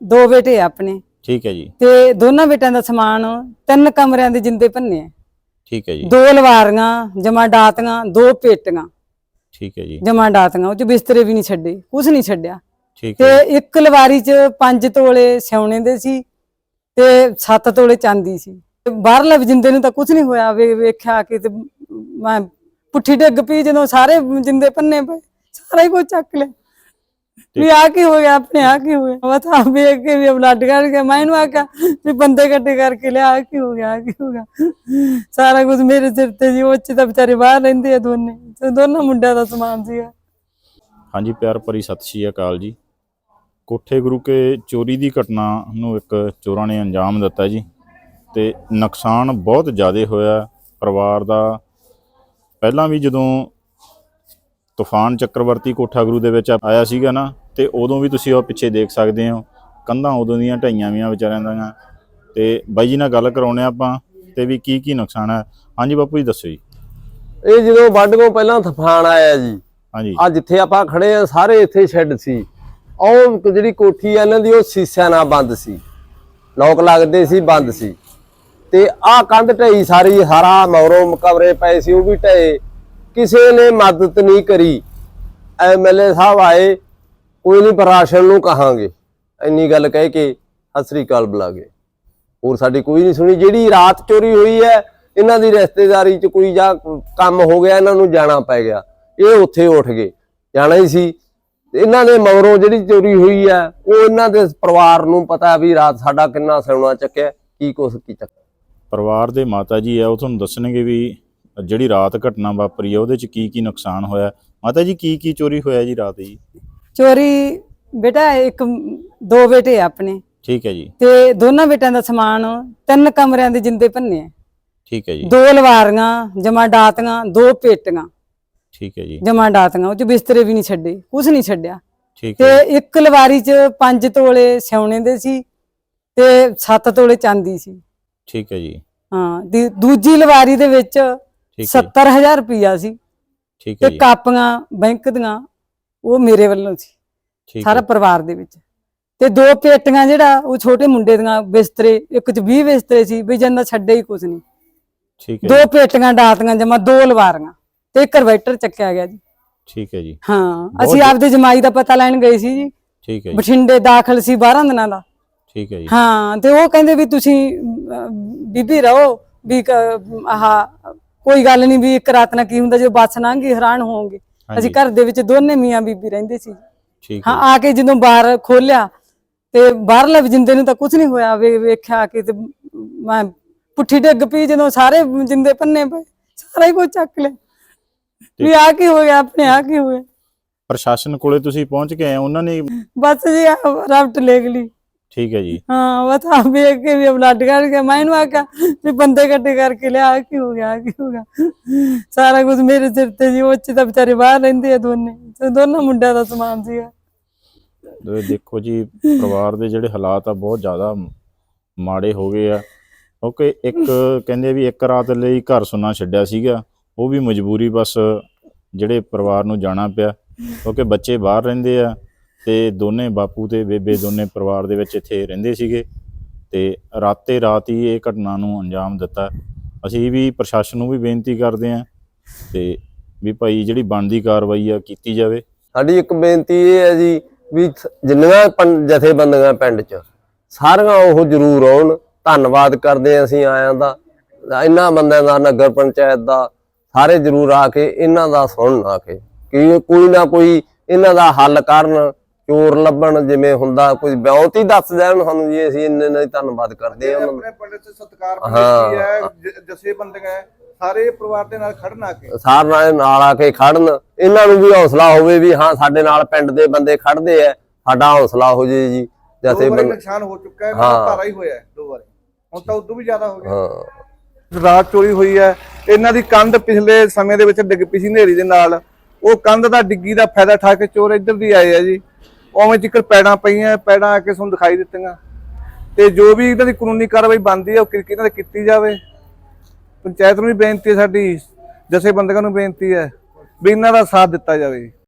ਦੋ ਬੇਟੇ ਆ ਆਪਣੇ। ਠੀਕ ਹੈ ਜੀ। ਤੇ ਦੋਨਾਂ ਬੇਟਿਆਂ ਦਾ ਸਮਾਨ ਤਿੰਨ ਕਮਰਿਆਂ ਦੇ ਜਿੰਦੇ ਭੰਨੇ ਆ। ਠੀਕ ਹੈ ਜੀ। ਦੋ ਲਵਾਰੀਆਂ ਜਮਾ ਡਾਤੀਆਂ ਦੋ ਪੇਟੀਆਂ। ਠੀਕ ਹੈ ਜੀ। ਜਮਾ ਡਾਤੀਆਂ ਉਹ ਚ ਬਿਸਤਰੇ ਵੀ ਨਹੀਂ ਛੱਡੇ ਕੁਝ ਨਹੀਂ ਛੱਡਿਆ। ਠੀਕ ਤੇ ਹੈ ਇੱਕ ਲਵਾਰੀ ਚ 5 ਤੋਲੇ ਸਿਉਣੇ ਦੇ ਸੀ ਤੇ 7 ਤੋਲੇ ਚਾਂਦੀ ਸੀ। ਤੇ ਬਾਹਰਲੇ ਜਿੰਦੇ ਨੂੰ ਤਾਂ ਕੁਝ ਨਹੀਂ ਹੋਇਆ ਵੇਖਿਆ ਕਿ ਤੇ ਮੈਂ ਪੁੱਠੀ ਡਿੱਗ ਪਈ ਜਦੋਂ ਸਾਰੇ ਜਿੰਦੇ ਪੰਨੇ ਪਏ ਸਾਰਾ ਹੀ ਕੁਝ ਚੱਕ ਲਿਆ। ਵੀ ਆ ਕੀ ਹੋ ਗਿਆ, ਆਪਣੇ ਆ ਕੀ ਹੋ ਗਿਆ? ਮੈਂ ਤਾਂ ਵੇਖ ਕੇ ਵੀ ਬਲੱਡ ਕੱਢ ਕੇ ਮੈਂ ਇਹਨੂੰ ਆਖਿਆ ਵੀ ਬੰਦੇ ਇਕੱਠੇ ਕਰਕੇ ਲਿਆ, ਆ ਕੀ ਹੋ ਗਿਆ, ਆ ਕੀ ਹੋ ਗਿਆ। ਸਾਰਾ ਕੁਝ ਮੇਰੇ ਸਿਰ ਤੇ ਜੀ ਉਹ ਚ ਤਾਂ ਵਿਚਾਰੇ ਬਾਹਰ ਰਹਿੰਦੇ ਆ ਦੋਨੇ, ਤੇ ਦੋਨਾਂ ਮੁੰਡਿਆਂ ਦਾ ਸਮਾਨ ਸੀਗਾ। ਹਾਂਜੀ, ਪਿਆਰ ਭਰੀ ਸਤਿ ਸ਼੍ਰੀ ਅਕਾਲ ਜੀ। ਕੋਠੇ ਗੁਰੂ ਕੇ ਚੋਰੀ ਦੀ ਘਟਨਾ ਨੂੰ ਇੱਕ ਚੋਰਾਂ ਨੇ ਅੰਜਾਮ ਦਿੱਤਾ ਜੀ, ਤੇ ਨੁਕਸਾਨ ਬਹੁਤ ਜ਼ਿਆਦਾ ਹੋਇਆ। ਪਰਿਵਾਰ ਦਾ ਪਹਿਲਾਂ ਵੀ ਜਦੋਂ ਤੂਫਾਨ ਚੱਕਰਵਰਤੀ ਕੋਠਾ ਗੁਰੂ ਦੇ ਵਿੱਚ ਆਇਆ ਸੀਗਾ ਨਾ ਤੇ ਉਦੋਂ ਵੀ ਤੁਸੀਂ ਉਹ ਪਿੱਛੇ ਦੇਖ ਸਕਦੇ ਹੋ। ਕੰਧਾਂ ਉਦੋਂ ਦੀਆਂ ਢਾਈਆਂ ਵੀਆਂ ਵਿਚਾਰਿਆਂ ਦੀਆਂ। ਤੇ ਬਾਈ ਜੀ ਨਾਲ ਗੱਲ ਕਰਾਉਣੇ ਆਪਾਂ ਤੇ ਵੀ ਕੀ ਕੀ ਨੁਕਸਾਨ ਹੈ? ਹਾਂਜੀ ਬਾਪੂ ਜੀ ਦੱਸੋ ਜੀ। ਇਹ ਜਦੋਂ ਵੱਢ ਤੋਂ ਪਹਿਲਾਂ ਤੂਫਾਨ ਆਇਆ ਜੀ ਹਾਂਜੀ। ਆ ਜਿੱਥੇ ਆਪਾਂ ਖੜੇ ਆ ਸਾਰੇ ਇੱਥੇ ਸ਼ੈੱਡ ਸੀ। ਉਹ ਜਿਹੜੀ ਕੋਠੀ ਆ ਇਹਨਾਂ ਦੀ ਉਹ ਸੀਸਿਆਂ ਨਾਲ ਬੰਦ ਸੀ। ਲੋਕ ਲੱਗਦੇ ਸੀ ਬੰਦ ਸੀ। ਤੇ ਆਹ ਕੰਧ ਢਈ ਸਾਰੀ ਸਾਰਾ ਮੌਰੋ ਮਕਬਰੇ ਪਏ ਸੀ ਉਹ ਵੀ ਢਏ। ਕਿਸੇ ਨੇ ਮਦਦ ਨਹੀਂ ਕਰੀ। ਐਮਐਲਏ ਸਾਹਿਬ ਆਏ, ਕੋਈ ਨਹੀਂ ਪ੍ਰਸ਼ਾਸਨ ਨੂੰ ਕਹਾਂਗੇ। ਇੰਨੀ ਗੱਲ ਕਹਿ ਕੇ ਸ੍ਰੀ ਅਕਾਲ ਬੁਲਾ ਗਏ ਹੋਰ ਸਾਡੀ ਕੋਈ ਨਹੀਂ ਸੁਣੀ। ਜਿਹੜੀ ਰਾਤ ਚੋਰੀ ਹੋਈ ਹੈ, ਇਹਨਾਂ ਦੀ ਰਿਸ਼ਤੇਦਾਰੀ ਚ ਕੋਈ ਜਾਂ ਕੰਮ ਹੋ ਗਿਆ, ਇਹਨਾਂ ਨੂੰ ਜਾਣਾ ਪੈ ਗਿਆ। ਇਹ ਉੱਥੇ ਉੱਠ ਗਏ। ਜਾਣਾ ਹੀ ਸੀ। ਇਹਨਾਂ ਨੇ ਮਗਰੋਂ ਜਿਹੜੀ ਚੋਰੀ ਹੋਈ ਹੈ, ਉਹ ਇਹਨਾਂ ਦੇ ਪਰਿਵਾਰ ਨੂੰ ਪਤਾ ਵੀ ਰਾਤ ਸਾਡਾ ਕਿੰਨਾ ਸੋਨਾ ਚੱਕਿਆ, ਕੀ ਕੁਛ ਕੀ ਚੱਕ ਪਰਿਵਾਰ ਦੇ ਮਾਤਾ ਜੀ ਆ, ਉਹ ਤੁਹਾਨੂੰ ਦੱਸਣਗੇ ਵੀ ਜਿਹੜੀ ਰਾਤ ਘਟਨਾ ਵਾਪਰੀ ਆ ਉਹਦੇ ਚ ਕੀ ਕੀ ਨੁਕਸਾਨ ਹੋਇਆ? ਮਾਤਾ ਜੀ ਕੀ ਕੀ ਚੋਰੀ ਹੋਇਆ ਜੀ ਰਾਤ ਜੀ? ਚੋਰੀ ਬੇਟਾ ਇੱਕ ਦੋ ਬੇਟੇ ਆ ਆਪਣੇ। ਠੀਕ ਹੈ ਜੀ। ਤੇ ਦੋਨਾਂ ਬੇਟਿਆਂ ਦਾ ਸਮਾਨ ਤਿੰਨ ਕਮਰਿਆਂ ਦੇ ਜਿੰਦੇ ਭੰਨੇ ਆ। ਠੀਕ ਹੈ ਜੀ। ਦੋ ਲਵਾਰੀਆਂ ਜਮਾ ਡਾਤੀਆਂ ਦੋ ਪੇਟੀਆਂ। ਠੀਕ ਹੈ ਜੀ। ਜਮਾ ਡਾਤੀਆਂ ਉਹ ਚ ਬਿਸਤਰੇ ਵੀ ਨਹੀਂ ਛੱਡੇ ਕੁਝ ਨਹੀਂ ਛੱਡਿਆ। ਠੀਕ ਤੇ ਹੈ ਇੱਕ ਲਵਾਰੀ ਚ 5 ਤੋਲੇ ਸਿਉਣੇ ਦੇ ਸੀ ਤੇ 7 ਤੋਲੇ ਚਾਂਦੀ ਸੀ। ਠੀਕ ਹੈ ਜੀ। ਹਾਂ ਦੂਜੀ ਲਵਾਰੀ ਦੇ ਵਿੱਚ ਠੀਕ ਹੈ 70000 ਰੁਪਇਆ ਸੀ ਠੀਕ ਹੈ ਤੇ ਜੀ। ਕਾਪੀਆਂ ਬੈਂਕ ਦੀਆਂ ਉਹ ਮੇਰੇ ਵੱਲੋਂ ਸੀ। ਠੀਕ ਸਾਰਾ ਪਰਿਵਾਰ ਦੇ ਵਿੱਚ। ਤੇ ਦੋ ਪੇਟੀਆਂ ਜਿਹੜਾ ਉਹ ਛੋਟੇ ਮੁੰਡੇ ਦੀਆਂ ਬਿਸਤਰੇ ਇੱਕ ਚ 20 ਬਿਸਤਰੇ ਸੀ ਵੀ ਜੰਦਾ ਛੱਡੇ ਹੀ ਕੁਝ ਨਹੀਂ। ਠੀਕ ਹੈ ਦੋ ਪੇਟੀਆਂ ਡਾਤੀਆਂ ਜਮਾ ਦੋ ਲਵਾਰੀਆਂ ਤੇ ਇੱਕ ਇਨਵਰਟਰ ਚੱਕਿਆ ਗਿਆ ਜੀ। ਠੀਕ ਹੈ ਜੀ। ਹਾਂ ਅਸੀਂ ਆਪਦੇ ਜਮਾਈ ਦਾ ਪਤਾ ਲੈਣ ਗਏ ਸੀ ਜੀ। ਠੀਕ ਹੈ ਜੀ। ਬਠਿੰਡੇ ਦਾਖਲ ਸੀ 12 ਦਿਨਾਂ ਦਾ। ਠੀਕ ਹੈ ਜੀ। ਹਾਂ ਤੇ ਉਹ ਕਹਿੰਦੇ ਵੀ ਤੁਸੀਂ ਬੀਬੀ ਰਹੋ ਵੀ ਕ- ਆਹ ਕੋਈ ਗੱਲ ਨਹੀਂ ਵੀ ਇੱਕ ਰਾਤ ਨਾਲ ਕੀ ਹੁੰਦਾ ਜਦੋਂ ਬੱਸ ਲੰਘੀ ਹੈਰਾਨ ਹੋਵੋਗੇ। ਅਸੀਂ ਘਰ ਦੇ ਵਿੱਚ ਦੋਨੇ ਮੀਆਂ ਬੀਬੀ ਰਹਿੰਦੇ ਸੀ। ਠੀਕ ਹਾਂ ਆ ਕੇ ਜਦੋਂ ਬਾਹਰ ਖੋਲਿਆ ਤੇ ਬਾਹਰਲੇ ਜਿੰਦੇ ਨੂੰ ਤਾਂ ਕੁਝ ਨਹੀਂ ਹੋਇਆ ਵੇ ਵੇਖਿਆ ਕਿ ਤੇ ਮੈਂ ਪੁੱਠੀ ਡਿੱਗ ਪਈ ਜਦੋਂ ਸਾਰੇ ਜਿੰਦੇ ਪੰਨੇ ਪਏ ਸਾਰਾ ਹੀ ਕੁਝ ਚੱਕ ਲਿਆ। ਵੀ ਆ ਕੀ ਹੋ ਗਿਆ ਆਪਣੇ ਆ ਕੀ ਹੋ ਗਿਆ। ਪ੍ਰਸ਼ਾਸਨ ਕੋਲੇ ਤੁਸੀਂ ਪਹੁੰਚ ਕੇ ਆਏ ਉਹਨਾਂ ਨੇ ਬਸ ਜੀ ਰਫਟ ਲੈ ਲਈ। ਠੀਕ ਹੈ ਜੀ। ਹਾਂ ਬਸ ਆ ਵੇਖ ਕੇ ਵੀ ਬਲੱਡ ਕੱਢ ਕੇ ਮੈਂ ਇਹਨੂੰ ਆਖਿਆ ਵੀ ਬੰਦੇ ਇਕੱਠੇ ਕਰਕੇ ਲਿਆ ਕੀ ਹੋ ਗਿਆ ਕੀ ਹੋ ਗਿਆ। ਸਾਰਾ ਕੁਝ ਮੇਰੇ ਸਿਰ ਤੇ ਜੀ ਉਹ ਚ ਤਾਂ ਵਿਚਾਰੇ ਬਾਹਰ ਰਹਿੰਦੇ ਆ ਦੋਨੇ। ਤੇ ਦੋਨਾਂ ਮੁੰਡਿਆਂ ਦਾ ਸਮਾਨ ਸੀਗਾ। ਤੇ ਦੇਖੋ ਜੀ ਪਰਿਵਾਰ ਦੇ ਜਿਹੜੇ ਹਾਲਾਤ ਆ ਬਹੁਤ ਜ਼ਿਆਦਾ ਮਾੜੇ ਹੋ ਗਏ ਆ। ਕਿਉਂਕਿ ਇੱਕ ਕਹਿੰਦੇ ਵੀ ਇੱਕ ਰਾਤ ਲਈ ਘਰ ਸੁੰਨਾ ਛੱਡਿਆ ਸੀਗਾ। ਉਹ ਵੀ ਮਜਬੂਰੀ ਬਸ ਜਿਹੜੇ ਪਰਿਵਾਰ ਨੂੰ ਜਾਣਾ ਪਿਆ। ਕਿਉਂਕਿ ਬੱਚੇ ਬਾਹਰ ਰਹਿੰਦੇ ਆ। ਤੇ ਦੋਨੇ ਬਾਪੂ ਤੇ ਬੇਬੇ ਦੋਨੇ ਪਰਿਵਾਰ ਦੇ ਵਿੱਚ ਇੱਥੇ ਰਹਿੰਦੇ ਸੀਗੇ ਤੇ ਰਾਤੇ ਰਾਤ ਹੀ ਇਹ ਘਟਨਾ ਨੂੰ ਅੰਜਾਮ ਦਿੱਤਾ। ਅਸੀਂ ਵੀ ਪ੍ਰਸ਼ਾਸਨ ਨੂੰ ਵੀ ਬੇਨਤੀ ਕਰਦੇ ਆ ਤੇ ਵੀ ਭਾਈ ਜਿਹੜੀ ਬਣਦੀ ਕਾਰਵਾਈ ਆ ਕੀਤੀ ਜਾਵੇ। ਸਾਡੀ ਇੱਕ ਬੇਨਤੀ ਇਹ ਹੈ ਜੀ ਵੀ ਜਿੰਨੀਆਂ ਪੰ- ਜਥੇਬੰਦੀਆਂ ਪਿੰਡ 'ਚ ਸਾਰੀਆਂ ਉਹ ਜ਼ਰੂਰ ਆਉਣ। ਧੰਨਵਾਦ ਕਰਦੇ ਹਾਂ ਅਸੀਂ ਆਇਆਂ ਦਾ। ਇਹਨਾਂ ਬੰਦਿਆਂ ਦਾ, ਨਗਰ ਪੰਚਾਇਤ ਦਾ, ਸਾਰੇ ਜ਼ਰੂਰ ਆ ਕੇ ਇਹਨਾਂ ਦਾ ਸੁਣਨ ਆ ਕੇ। ਕਿ ਕੋਈ ਨਾ ਕੋਈ ਇਹਨਾਂ ਦਾ ਹੱਲ ਕਰਨ ਚੋਰ ਲੱਭਣ ਜਿਵੇਂ ਹੁੰਦਾ ਕੋਈ ਬਿਆਉਤ ਹੀ ਦੱਸ ਦੇਣ ਸਾਨੂੰ ਜੀ ਅਸੀਂ ਇੰਨੇ ਨਾਲ ਧੰਨਵਾਦ ਕਰਦੇ ਹਾਂ ਆਪਣੇ ਪਿੰਡ ਚ ਸਤਕਾਰ। ਕਮੇਟੀ ਹੈ ਹੈ ਸਾਰੇ ਪਰਿਵਾਰ ਦੇ ਨਾਲ ਖੜਨਾ ਕੇ। ਸਾਰਿਆਂ ਦੇ ਨਾਲ ਆ ਕੇ ਖੜਨ। ਇਹਨਾਂ ਨੂੰ ਵੀ ਹੌਸਲਾ ਹੋਵੇ ਵੀ ਹਾਂ ਸਾਡੇ ਨਾਲ ਪਿੰਡ ਦੇ ਬੰਦੇ ਖੜਦੇ ਆ। ਸਾਡਾ ਹੌਸਲਾ ਹੋ ਜੇ ਜੀ ਬੰਦ। ਨੁਕਸਾਨ ਹੋ ਚੁੱਕਾ ਹੈ ਭਾਰਾ ਹੀ। ਹੋਇਆ ਦੋ ਵਾਰੀ। ਹੁਣ ਤਾਂ ਉਦੋਂ ਵੀ ਜ਼ਿਆਦਾ ਹੋ ਗਿਆ। ਹਾਂ। ਰਾਤ ਚੋਰੀ ਹੋਈ ਹੈ ਇਹਨਾਂ ਦੀ ਕੰਧ ਪਿਛਲੇ ਸਮੇਂ ਦੇ ਵਿੱਚ ਡਿੱਗ ਪਈ ਸੀ ਹਨੇਰੀ ਦੇ ਨਾਲ। ਉਹ ਕੰਧ ਦਾ ਡਿੱਗੀ ਦਾ ਫਾਇਦਾ ਠਾ ਕੇ ਚੋਰ ਇੱਧਰ ਦੀ ਆਏ ਆ ਜੀ। ਉਵੇਂ ਜਿੱਕਰ ਪੈੜਾਂ ਪਈਆਂ, ਪੈੜਾਂ ਆ ਕੇ ਤੁਹਾਨੂੰ ਦਿਖਾਈ ਦਿੱਤੀਆਂ। ਤੇ ਜੋ ਵੀ ਇਹਨਾਂ ਦੀ ਕਾਨੂੰਨੀ ਕਾਰਵਾਈ ਬਣਦੀ ਹੈ ਉਹ ਕਿ- ਇਹਨਾਂ ਤੇ ਕੀਤੀ ਜਾਵੇ। ਪੰਚਾਇਤ ਨੂੰ ਵੀ ਬੇਨਤੀ ਹੈ ਸਾਡੀ, ਜਥੇਬੰਦਕਾਂ ਨੂੰ ਬੇਨਤੀ ਹੈ ਵੀ ਇਹਨਾਂ ਦਾ ਸਾਥ ਦਿੱਤਾ ਜਾਵੇ।